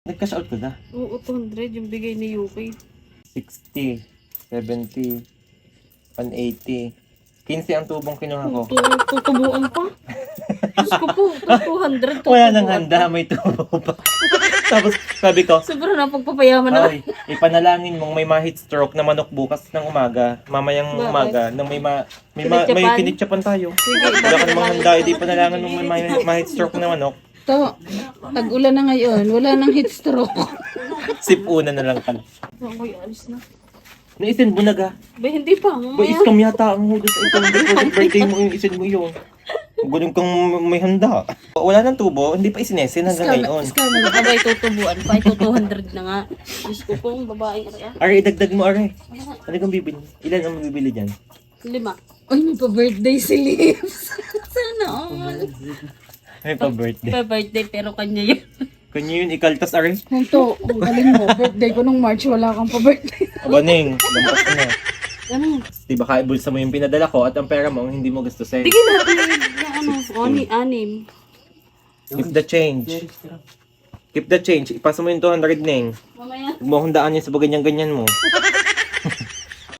Nag-cash out ka na. Oo, 200 yung bigay ni Yuki. 60, 70, 180. 15 ang tubong kinuha ko. Tu- Tutubuan pa. Diyos ko po, 200 Wala nang tutubuan handa, may tubo pa. Tapos sabi ko, Sobrang napagpapayaman na. Ay, ipanalangin mong may ma-heat stroke na manok bukas ng umaga, mamayang Bakit? umaga, nang may ma, may, ma, may Kinitsapan? kinitsapan tayo. Sige, Wala ka namang handa, hindi panalangin mong may ma- ma-heat stroke na manok. To, tag-ulan na ngayon. Wala nang heat stroke. Sip una na lang ka. Ako'y alis na. Naisin mo na ga. Ba, hindi pa. Ba, Mamaya. iskam yata ang hudos ito. Before the birthday mo yung isin mo yun. Ganun kang may handa. Wala nang tubo, hindi pa isinesin hanggang ngayon. Abay, tutubuan pa. Ito 200 na nga. Diyos ko pong babaeng kaya. Are, idagdag mo, are. Ano kang bibili? Ilan ang mabibili dyan? Lima. Uy, may pa-birthday si Lips. Sana all. May pa-birthday. Pa birthday pero kanya yun. Kanya yun, ikaltas, are. Kung to, kung galing mo, birthday ko nung March, wala kang pa-birthday. Abaning, lampas na. Ano? Di ba kaibulsa mo yung pinadala ko at ang pera mo ang hindi mo gustusin? Tigil natin yung ano, ani, anim. Keep the change. Keep the change. Ipasa mo yung 200 ning. Mamaya. Huwag mo akong daan yan sa ganyan-ganyan mo.